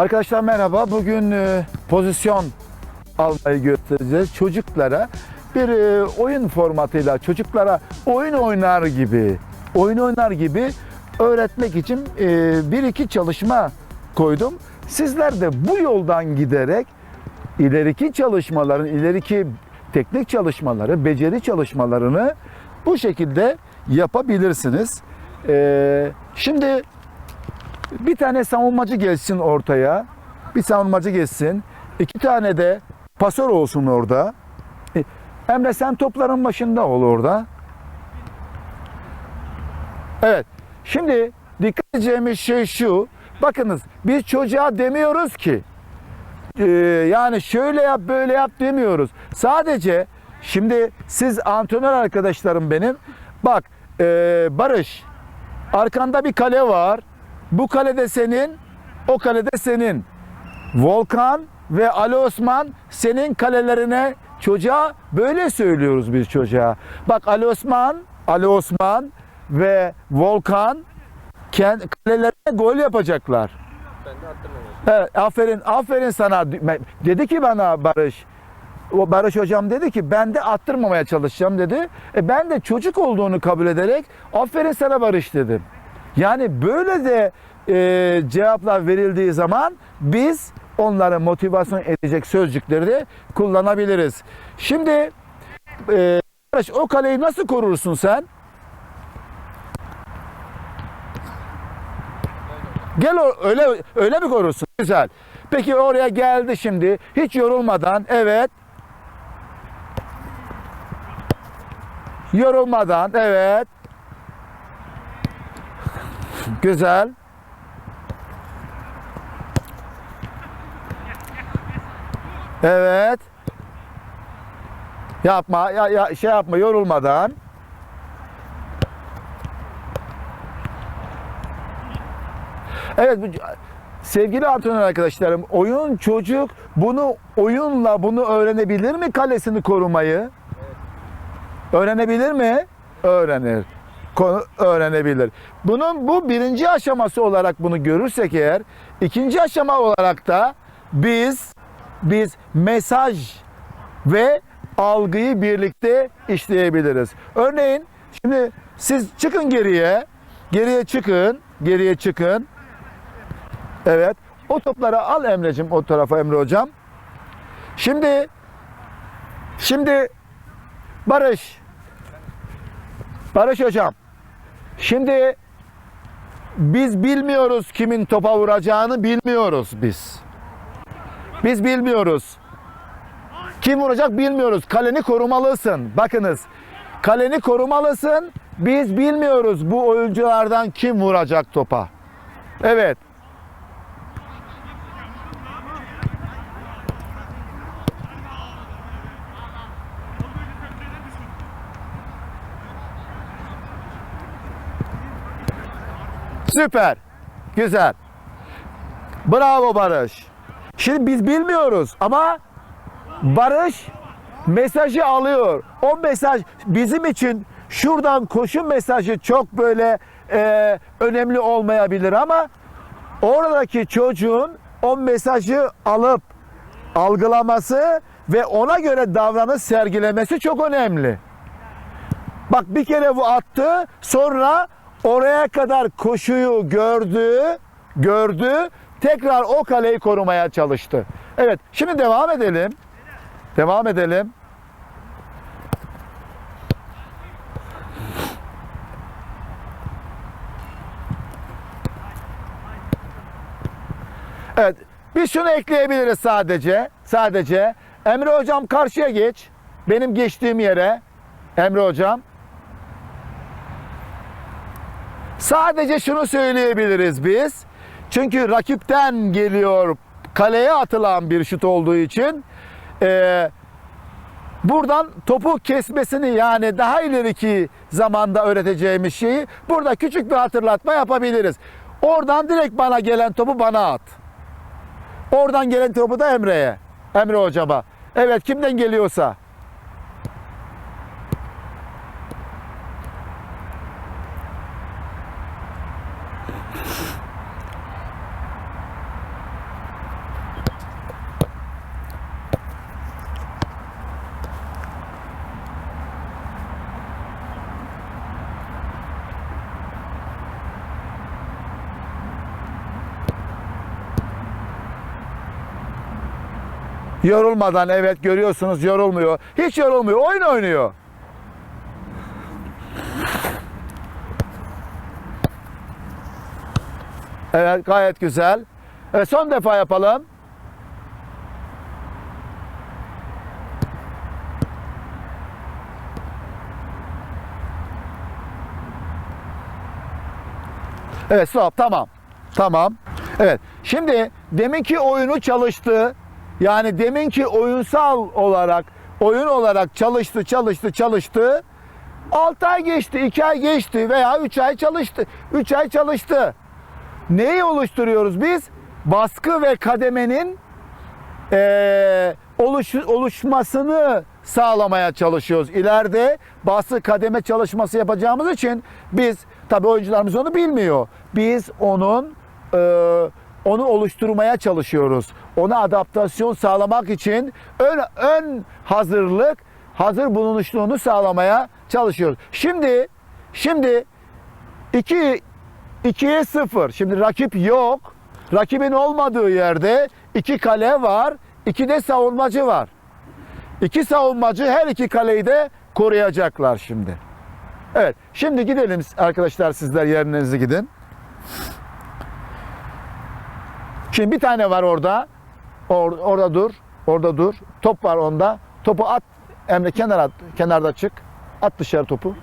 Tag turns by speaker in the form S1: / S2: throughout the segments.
S1: Arkadaşlar merhaba. Bugün e, pozisyon almayı göstereceğiz. Çocuklara bir e, oyun formatıyla çocuklara oyun oynar gibi, oyun oynar gibi öğretmek için e, bir iki çalışma koydum. Sizler de bu yoldan giderek ileriki çalışmaların, ileriki teknik çalışmaları, beceri çalışmalarını bu şekilde yapabilirsiniz. E, şimdi bir tane savunmacı gelsin ortaya. Bir savunmacı geçsin. İki tane de pasör olsun orada. E, Emre sen topların başında ol orada. Evet. Şimdi dikkat edeceğimiz şey şu. Bakınız biz çocuğa demiyoruz ki e, yani şöyle yap böyle yap demiyoruz. Sadece şimdi siz antrenör arkadaşlarım benim. Bak e, Barış arkanda bir kale var. Bu kalede senin, o kalede senin. Volkan ve Ali Osman senin kalelerine çocuğa böyle söylüyoruz biz çocuğa. Bak Ali Osman, Ali Osman ve Volkan kalelerine gol yapacaklar.
S2: Ben de.
S1: Evet, aferin, aferin sana. Dedi ki bana Barış, o Barış hocam dedi ki ben de attırmamaya çalışacağım dedi. E ben de çocuk olduğunu kabul ederek aferin sana Barış dedim. Yani böyle de e, cevaplar verildiği zaman biz onları motivasyon edecek sözcükleri de kullanabiliriz. Şimdi e, o kaleyi nasıl korursun sen? Gel öyle öyle mi korursun? Güzel. Peki oraya geldi şimdi hiç yorulmadan evet. Yorulmadan evet. Güzel. Evet. Yapma ya, ya şey yapma yorulmadan. Evet bu sevgili antrenör arkadaşlarım oyun çocuk bunu oyunla bunu öğrenebilir mi kalesini korumayı? Öğrenebilir mi? Öğrenir. Öğrenebilir. Bunun bu birinci aşaması olarak bunu görürsek eğer ikinci aşama olarak da biz biz mesaj ve algıyı birlikte işleyebiliriz. Örneğin şimdi siz çıkın geriye. Geriye çıkın. Geriye çıkın. Evet. O topları al Emre'cim o tarafa Emre hocam. Şimdi şimdi Barış Barış hocam. Şimdi biz bilmiyoruz kimin topa vuracağını bilmiyoruz biz. Biz bilmiyoruz. Kim vuracak bilmiyoruz. Kaleni korumalısın. Bakınız. Kaleni korumalısın. Biz bilmiyoruz bu oyunculardan kim vuracak topa. Evet. Süper. Güzel. Bravo Barış. Şimdi biz bilmiyoruz ama Barış mesajı alıyor. O mesaj bizim için şuradan koşu mesajı çok böyle e, önemli olmayabilir ama oradaki çocuğun o mesajı alıp algılaması ve ona göre davranış sergilemesi çok önemli. Bak bir kere bu attı sonra oraya kadar koşuyu gördü, gördü. Tekrar o kaleyi korumaya çalıştı. Evet şimdi devam edelim. Devam edelim. Evet. Biz şunu ekleyebiliriz sadece. Sadece. Emre hocam karşıya geç. Benim geçtiğim yere. Emre hocam. Sadece şunu söyleyebiliriz biz. Çünkü rakipten geliyor kaleye atılan bir şut olduğu için eee, buradan topu kesmesini yani daha ileriki zamanda öğreteceğimiz şeyi burada küçük bir hatırlatma yapabiliriz. Oradan direkt bana gelen topu bana at. Oradan gelen topu da Emre'ye. Emre hocama. Evet kimden geliyorsa. Yorulmadan evet görüyorsunuz yorulmuyor. Hiç yorulmuyor. Oyun oynuyor. Evet gayet güzel. Evet son defa yapalım. Evet stop tamam. Tamam. Evet. Şimdi deminki oyunu çalıştı. Yani deminki oyunsal olarak oyun olarak çalıştı, çalıştı, çalıştı. 6 ay geçti, 2 ay geçti veya 3 ay çalıştı. 3 ay çalıştı. Neyi oluşturuyoruz biz? Baskı ve kademenin eee, oluş, oluşmasını sağlamaya çalışıyoruz. İleride baskı kademe çalışması yapacağımız için biz tabi oyuncularımız onu bilmiyor. Biz onun eee, onu oluşturmaya çalışıyoruz. Ona adaptasyon sağlamak için ön, ön hazırlık, hazır bulunuşluğunu sağlamaya çalışıyoruz. Şimdi şimdi 2 2'ye 0. Şimdi rakip yok. Rakibin olmadığı yerde iki kale var. iki de savunmacı var. İki savunmacı her iki kaleyi de koruyacaklar şimdi. Evet. Şimdi gidelim arkadaşlar sizler yerinize gidin. Şimdi bir tane var orada. Or- orada dur. Orada dur. Top var onda. Topu at. Emre kenara at. Kenarda çık. At dışarı topu.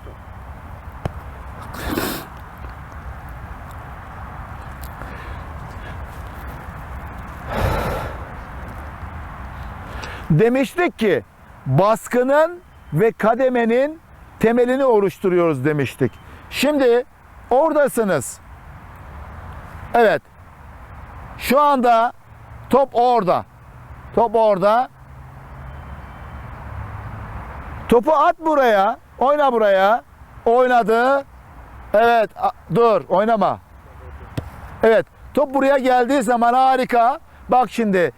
S1: Demiştik ki baskının ve kademenin temelini oluşturuyoruz demiştik. Şimdi oradasınız. Evet. Şu anda top orada. Top orada. Topu at buraya. Oyna buraya. Oynadı. Evet. Dur. Oynama. Evet. Top buraya geldiği zaman harika. Bak şimdi.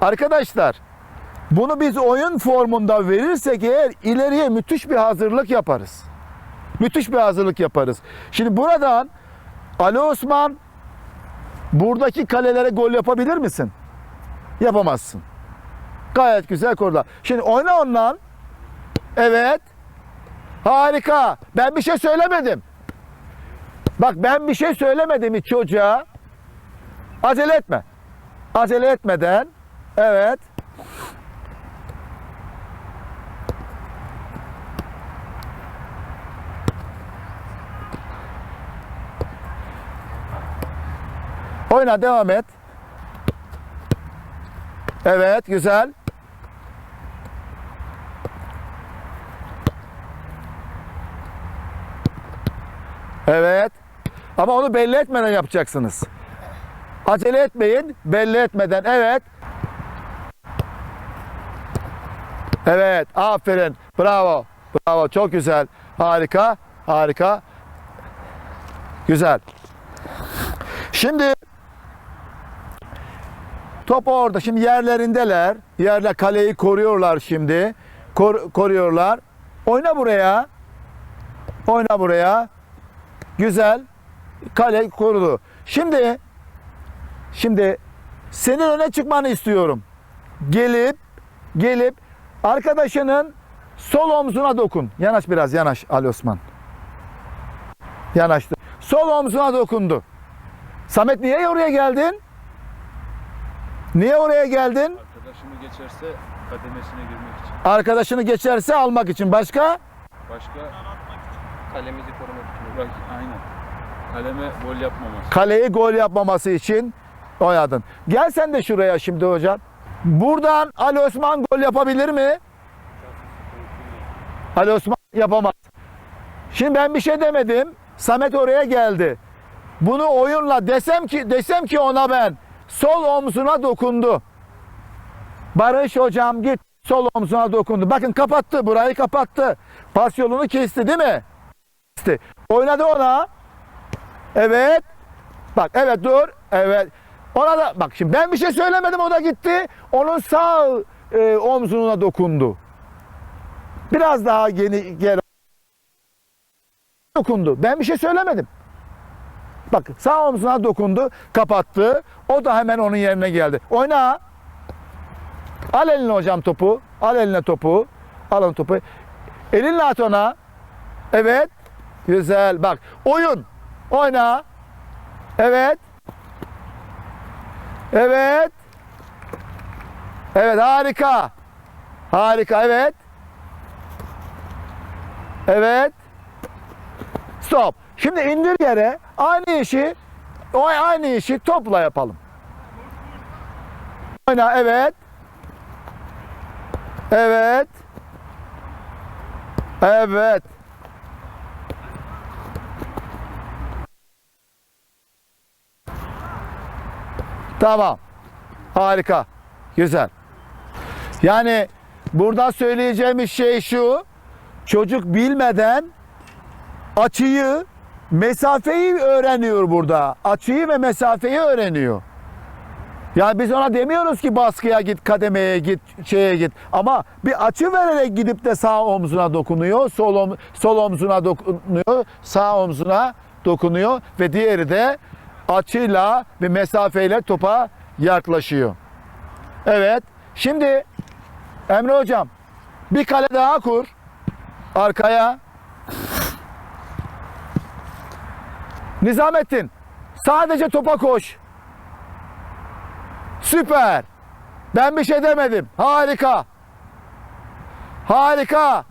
S1: Arkadaşlar. Bunu biz oyun formunda verirsek eğer ileriye müthiş bir hazırlık yaparız. Müthiş bir hazırlık yaparız. Şimdi buradan Ali Osman buradaki kalelere gol yapabilir misin? Yapamazsın. Gayet güzel koruda. Şimdi oyna ondan. Evet. Harika. Ben bir şey söylemedim. Bak ben bir şey söylemedim hiç çocuğa. Acele etme. Acele etmeden. Evet. Oyna devam et. Evet güzel. Evet. Ama onu belli etmeden yapacaksınız. Acele etmeyin. Belli etmeden. Evet. Evet. Aferin. Bravo. Bravo. Çok güzel. Harika. Harika. Güzel. Şimdi top orada. Şimdi yerlerindeler. Yerle kaleyi koruyorlar şimdi. Kor- koruyorlar. Oyna buraya. Oyna buraya. Güzel. Kale korudu. Şimdi şimdi senin öne çıkmanı istiyorum. Gelip gelip arkadaşının sol omzuna dokun. Yanaş biraz yanaş Ali Osman. Yanaştı. Sol omzuna dokundu. Samet niye oraya geldin? Niye oraya geldin?
S2: Arkadaşımı geçerse kademesine girmek için.
S1: Arkadaşını geçerse almak için. Başka?
S2: Başka
S3: Kalemizi korumak için.
S2: bak aynen. Kaleme gol yapmaması.
S1: Kaleyi gol yapmaması için oynadın. Gel sen de şuraya şimdi hocam. Buradan Ali Osman gol yapabilir mi? Ali Osman yapamaz. Şimdi ben bir şey demedim. Samet oraya geldi. Bunu oyunla desem ki desem ki ona ben sol omzuna dokundu. Barış hocam git sol omzuna dokundu. Bakın kapattı burayı kapattı. Pas yolunu kesti değil mi? Kesti. Oynadı ona. Evet. Bak evet dur. Evet. Ona da bak şimdi ben bir şey söylemedim o da gitti. Onun sağ e, omzuna dokundu. Biraz daha geri geri dokundu. Ben bir şey söylemedim. Bak sağ omzuna dokundu, kapattı. O da hemen onun yerine geldi. Oyna. Al eline hocam topu. Al eline topu. Alın topu. Elinle at ona. Evet. Güzel. Bak. Oyun. Oyna. Evet. Evet. Evet harika. Harika evet. Evet. Stop. Şimdi indir yere. Aynı işi o aynı işi topla yapalım. Oyna evet. Evet. Evet. Tamam. Harika. Güzel. Yani burada söyleyeceğimiz şey şu. Çocuk bilmeden açıyı, mesafeyi öğreniyor burada. Açıyı ve mesafeyi öğreniyor. Yani biz ona demiyoruz ki baskıya git, kademeye git, şeye git. Ama bir açı vererek gidip de sağ omzuna dokunuyor, sol, om- sol omzuna dokunuyor, sağ omzuna dokunuyor ve diğeri de açıyla ve mesafeyle topa yaklaşıyor. Evet. Şimdi Emre hocam bir kale daha kur. Arkaya. Nizamettin sadece topa koş. Süper. Ben bir şey demedim. Harika. Harika.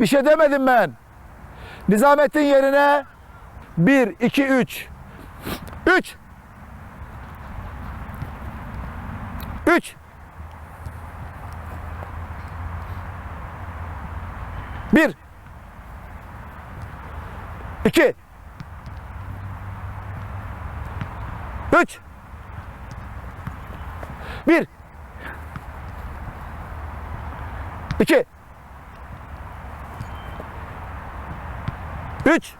S1: Bir şey demedim ben. Nizamettin yerine 1, 2, 3. 3. 3. 1. 2. 3. Bir. İki. Üç.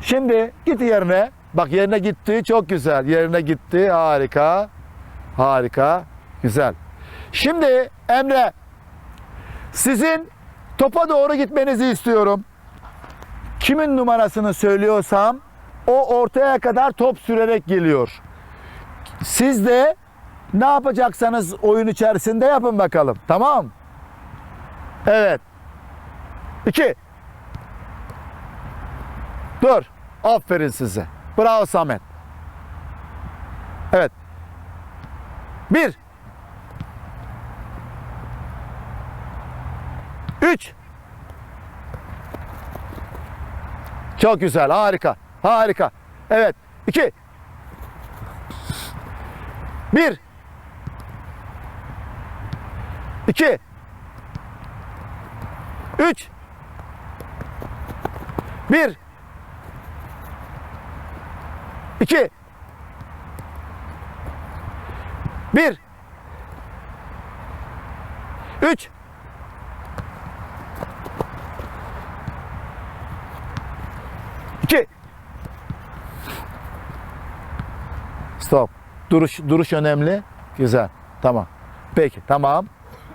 S1: Şimdi git yerine. Bak yerine gitti. Çok güzel. Yerine gitti. Harika. Harika. Güzel. Şimdi Emre sizin topa doğru gitmenizi istiyorum. Kimin numarasını söylüyorsam o ortaya kadar top sürerek geliyor. Siz de ne yapacaksanız oyun içerisinde yapın bakalım. Tamam? Evet. İki. Dur. Aferin size. Bravo Samet. Evet. Bir. Üç. Çok güzel. Harika. Harika. Evet. İki. Bir. İki. Üç. Bir. İki. Bir. Üç. İki. Stop. Duruş duruş önemli. Güzel. Tamam. Peki. Tamam.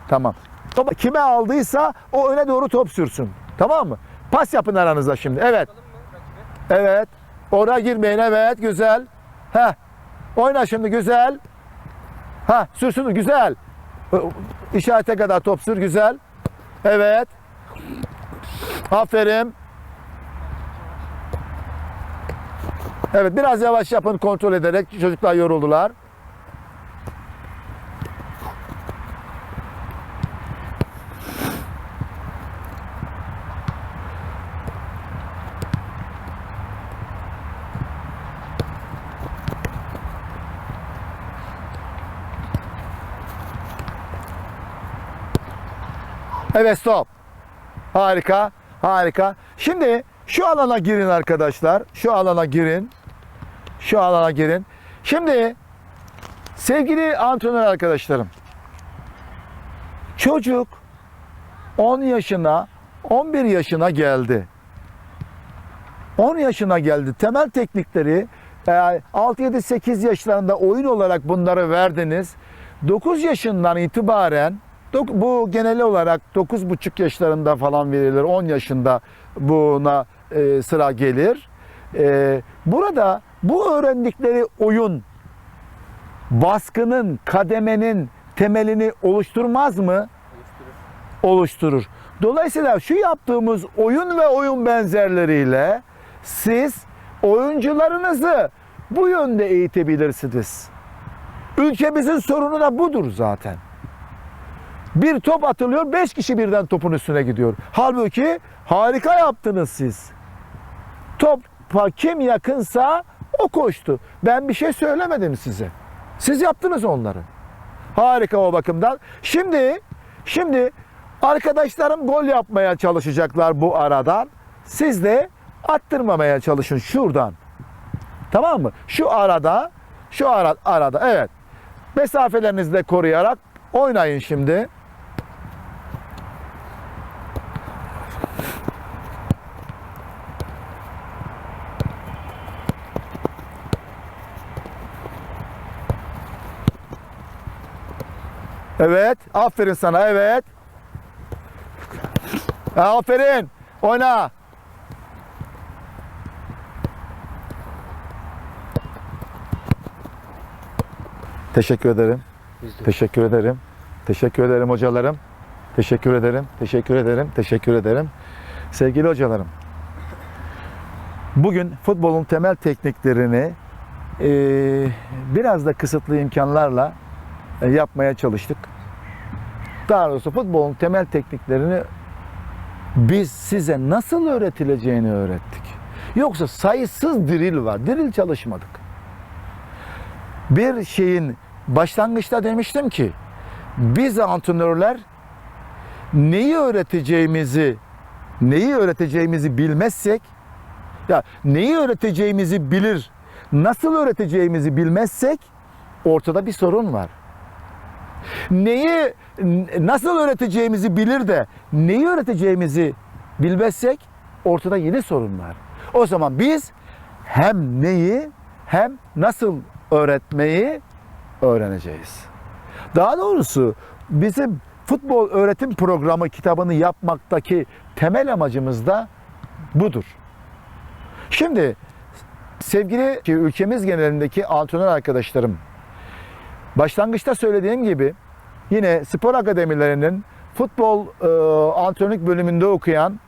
S1: Tamam. Topu kime aldıysa o öne doğru top sürsün. Tamam mı? Pas yapın aranızda şimdi. Evet. Evet. Oraya girmeyin. Evet. Güzel. Heh. Oyna şimdi. Güzel. Ha, sürsün. Güzel. İşarete kadar top sür. Güzel. Evet. Aferin. Evet biraz yavaş yapın kontrol ederek çocuklar yoruldular. Evet stop. Harika. Harika. Şimdi şu alana girin arkadaşlar. Şu alana girin. Şu alana girin. Şimdi sevgili antrenör arkadaşlarım. Çocuk 10 yaşına 11 yaşına geldi. 10 yaşına geldi. Temel teknikleri 6-7-8 yaşlarında oyun olarak bunları verdiniz. 9 yaşından itibaren bu genel olarak 9,5 yaşlarında falan verilir. 10 yaşında buna e, sıra gelir. E, burada bu öğrendikleri oyun baskının, kademenin temelini oluşturmaz mı?
S3: Oluşturur.
S1: oluşturur. Dolayısıyla şu yaptığımız oyun ve oyun benzerleriyle siz oyuncularınızı bu yönde eğitebilirsiniz. Ülkemizin sorunu da budur zaten. Bir top atılıyor, beş kişi birden topun üstüne gidiyor. Halbuki harika yaptınız siz. Topa kim yakınsa o koştu. Ben bir şey söylemedim size. Siz yaptınız onları. Harika o bakımdan. Şimdi şimdi arkadaşlarım gol yapmaya çalışacaklar bu aradan. Siz de attırmamaya çalışın şuradan. Tamam mı? Şu arada şu ara, arada evet. Mesafelerinizi de koruyarak oynayın şimdi. Evet. Aferin sana. Evet. Aferin. Oyna. Teşekkür ederim. Teşekkür ederim. Teşekkür ederim hocalarım. Teşekkür ederim. Teşekkür ederim. Teşekkür ederim. Sevgili hocalarım. Bugün futbolun temel tekniklerini eee, biraz da kısıtlı imkanlarla e, yapmaya çalıştık. Daha doğrusu futbolun temel tekniklerini biz size nasıl öğretileceğini öğrettik. Yoksa sayısız diril var. Diril çalışmadık. Bir şeyin başlangıçta demiştim ki biz antrenörler neyi öğreteceğimizi neyi öğreteceğimizi bilmezsek ya neyi öğreteceğimizi bilir nasıl öğreteceğimizi bilmezsek ortada bir sorun var. Neyi nasıl öğreteceğimizi bilir de neyi öğreteceğimizi bilmezsek ortada yeni sorun var. O zaman biz hem neyi hem nasıl öğretmeyi öğreneceğiz. Daha doğrusu bizim futbol öğretim programı kitabını yapmaktaki temel amacımız da budur. Şimdi sevgili ülkemiz genelindeki antrenör arkadaşlarım başlangıçta söylediğim gibi yine spor akademilerinin futbol e, antrenörlük bölümünde okuyan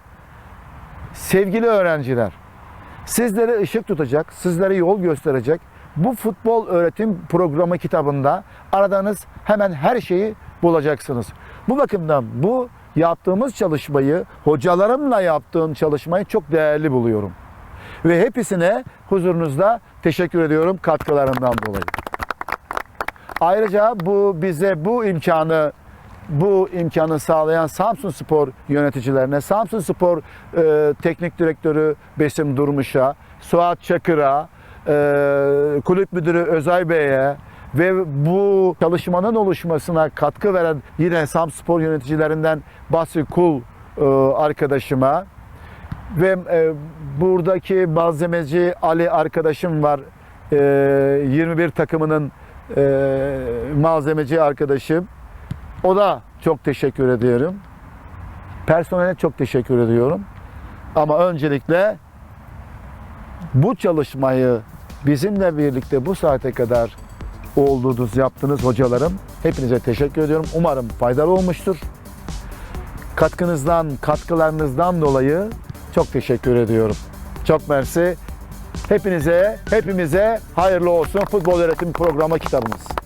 S1: sevgili öğrenciler sizlere ışık tutacak, sizlere yol gösterecek bu futbol öğretim programı kitabında aradığınız hemen her şeyi bulacaksınız. Bu bakımdan bu yaptığımız çalışmayı, hocalarımla yaptığım çalışmayı çok değerli buluyorum. Ve hepsine huzurunuzda teşekkür ediyorum katkılarından dolayı. Ayrıca bu bize bu imkanı bu imkanı sağlayan Samsun Spor yöneticilerine, Samsun Spor e, Teknik Direktörü Besim Durmuş'a, Suat Çakır'a, e, Kulüp Müdürü Özay Bey'e ve bu çalışmanın oluşmasına katkı veren yine Samsun Spor yöneticilerinden Basri Kul e, arkadaşıma ve e, buradaki malzemeci Ali arkadaşım var. E, 21 takımının e, malzemeci arkadaşım. O da çok teşekkür ediyorum. Personele çok teşekkür ediyorum. Ama öncelikle bu çalışmayı bizimle birlikte bu saate kadar olduğunuz, yaptınız hocalarım. Hepinize teşekkür ediyorum. Umarım faydalı olmuştur. Katkınızdan, katkılarınızdan dolayı çok teşekkür ediyorum. Çok mersi. Hepinize, hepimize hayırlı olsun futbol öğretim programı kitabımız.